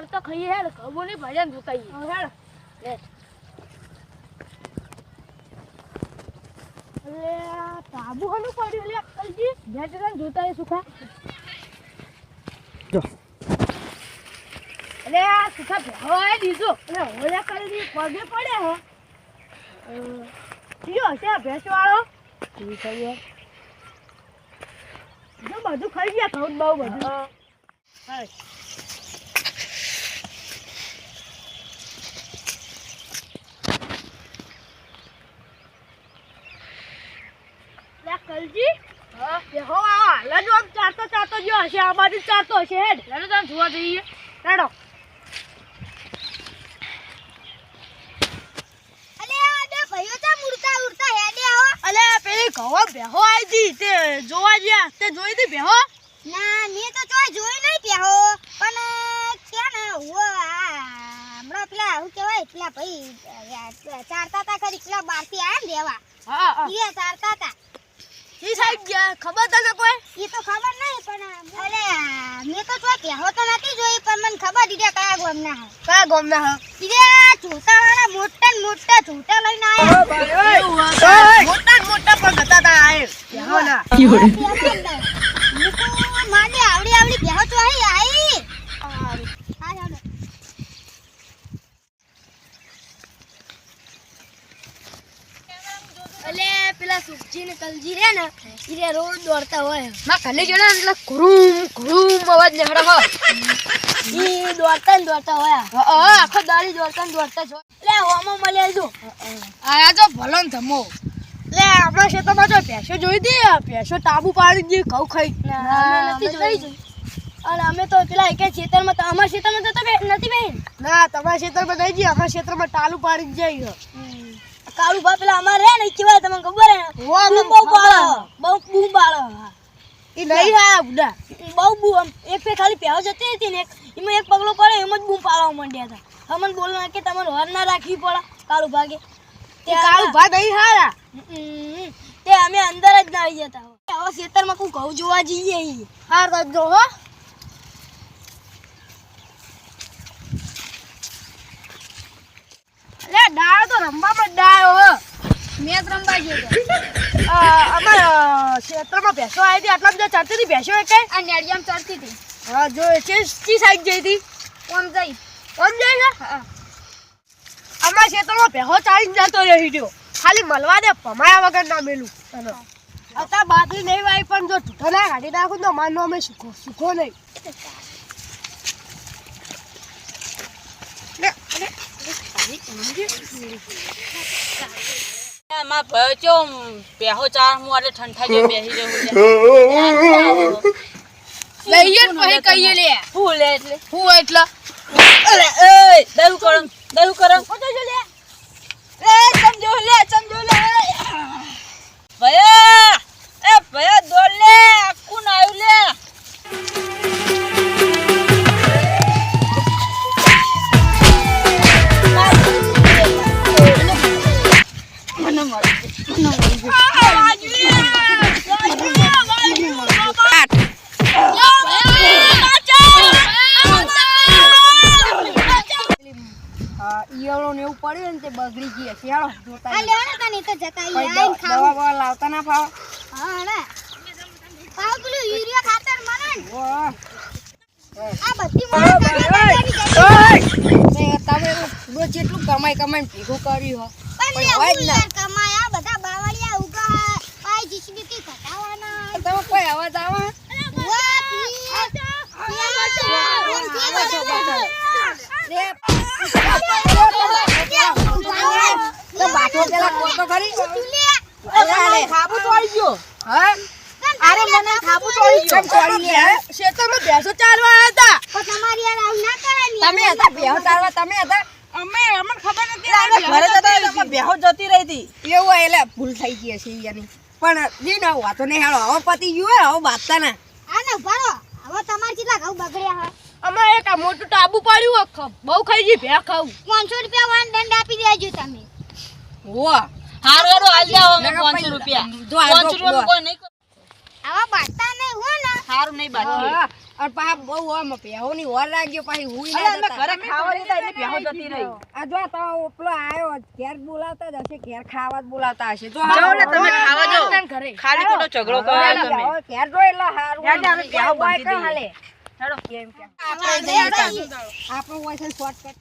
વળતો ખાઈએ હેડ ખબર નહીં ભજન જોતાઈએ હેડ. લે અલે આ તાબુ હનું પડ્યું લે અક્કલજી. ભેટરન જોતા એ સુખા જો. અલે આ સુખા ભેવા દીધો. અલે હોયા કરી પગે પડે હો. કયો હશે આ ભેંસ વાળો ઈ કહીએ. જો બધું ખાઈ ગયા ખાવું બહુ બધું. હા. કલજી? હો? આ હાલ જ આમ ચારતો ચારતો જો હશે. આ બાજુ ચારતો હશે હેડ. હેડો તમે જોવા જઈએ. હેડો અલે આ બે ભાઈઓ ચા મુડતા ઉડતા હેડે આવો. અલે પેલી ઘઉં બેહો આવી હતી તે. જોવા ગયા તે જોઈ હતી બેહો ના મેં તો ચોય જોઈ નહીં બેહો પણ છે ને ઓ આ હમણાં પેલા શું કહેવાય પેલા ભાઈ ચારતા તા ખરી પેલા બહારથી આયા ને દેવા હા હા. ઈ ચારતા તા ઈ સાઈડ ગયા ખબર તને કોઈ? એ તો ખબર નહીં પણ અરે મેં તો ચોય પ્યાહો તો નથી જોઈ પણ મને ખબર દીધા કયા ગામના હે. કયા ગામના હે? ઈરે ચોટા વાળા મોટા મોટા ચોટા લઈને આયા. મોટા મોટા પણ હતા તા આયે. બેહો ના માને આવડી આવડી પ્યાહો તો આઈ આઈ હા ચાલો અલે પેલા સુખજી ને કલજી રે ને ઈ રે રોડ દોડતા હોયમાં કલે જોડે એટલે ઘુરૂમ ઘુરૂમ અવાજ નીકળે હો. ઈ દોડતા ને દોડતા હોય હા આખો દાડી દોડતા ને દોડતા જો લે હોમો મળ્યા જો આયા જો ભલો ને ધમો. લે આપણા ખેતરમાં જો ભેંસો જોઈ દી ભેંસો તાબુ પાડી દે ઘઉં ખાઈ. નથી જોઈ. અને અમે તો પેલા એક ખેતરમાં અમારા ખેતરમાં તો નથી બેન ના તમારા ખેતરમાં નહીં જઈએ અમારા ખેતરમાં ટાલુ પાડી જઈએ. કાળુ બા પેલા અમારે રે ને ઈ કેવાય તમને ખબર હે? બૂમ બહુ બાળો બહુ બૂમ બાળો ઈ નહીં હા બુડા. બહુ બૂ આમ એક ફે ખાલી પ્યાવ જતી હતી ને એમાં એક પગલો પડે એમ જ બૂમ પાડવા માંડ્યા હતા. અમને બોલવા કે તમારે હોર ના રાખવી પડે કાળુ ભાગે. તે કાળુ ભાગ નહીં હારા. તે અમે અંદર જ ના આવી જતા. હવે ખેતરમાં કોઈ ઘઉં જોવા જઈએ. હાર તો જો હો અલે રમવામાં ડાળ હો મેચ રમવા ગયો અમારા ક્ષેત્રમાં ભેંસો આવી હતી. આટલા બધા ચડતી હતી ભેંસો એક? આ નેડિયામ ચડતી હતી. હા જો ચી સાઈડ જઈ હતી? ઓમ જઈ ઓમ જઈ છે? અમારા ક્ષેત્રમાં ભેંસો ચાલીને જતો રહી ગયો ખાલી મળવા દે પમાયા વગર ના મેલું. અત્યારે બાદરી નહીં વાય પણ જો ઢૂંઢો ના કાઢી નાખું તો મારનો અમે સુખો સુખો નહીં. એમાં ભયો ચો બેહો ચાર હું આટલે ઠંઠા જે બેહી રહ્યો છે. લઈએ પછી કહીએ લે. હું લે એટલે. હું એટલે. અરે એ કરમ દહુ કરમ એ સમજો લે સમજો લે. ભયા! ઈયળો ને એવું પડ્યું ને તે બગડી ગઈ હશે. હાલો જોતા આ લેવાના તા તો જતા ઈ કોઈ દવા બવા લાવતા ના હા પાવ પેલું યુરિયા ખાતર મને ને. આ બધી મને તમે રોજ જેટલું કમાઈ કમાઈ ભેગું કર્યું હો. પણ હોય જ ના. પેલા ખરી. લે. ખાબુ તો ગયો. હા? અરે મને ખાબુ તો ગયો. ચડી લે ખેતરમાં ભેંસો ચારવા હતા. પણ તમારી યાર આવું ના કરે તમે હતા ભેંસો ચારવા તમે હતા? અમે અમને ખબર નથી અમે ઘરે જતા બેહો જતી રહી હતી. એવું હોય એટલે ભૂલ થઈ ગઈ હશે યાની. પણ જે ના વાતો નહીં હાલો. હવે પતી ગયું હોય હવે બાતતા ના હા ને હવે તમારે કેટલા ઘઉં બગડ્યા હોય? અમારે એક આ મોટું ટાબુ પાડ્યું બહુ ખાઈ ગઈ ભે ખાવું પાંચસો રૂપિયા વાન દંડ આપી દેજો તમે. હોવા હારું હારું હાલ જાઓ અમે નકર પાંચસો પછી રૂપિયા. જો આ પાંચસો જો રૂપિયા કોઈ નહીં આવા બાટતા નહીં હોય ને. હારું નહીં બાકી હા, અને બહુ આમ પહેવાની વર રાખજો પાછી હુઈ ના અમે ઘરે ખાવા દીધા એટલે બેહો જતી રહી. આ જો તો ઉપલો આયો ઘેર બોલાવતા જ હશે ઘેર ખાવા જ બોલાવતા હશે. જો જાઓ ને તમે ખાવા જાઓ. ખાલી ખોટો ઝઘડો કરો તમે. ઘેર જો એટલે હારું હેડ આપણે બેહો બાય બાંધી હાલે. હેડો. કેમ કેમ આપણે જઈએ. આપણો હોય છે શોર્ટકટ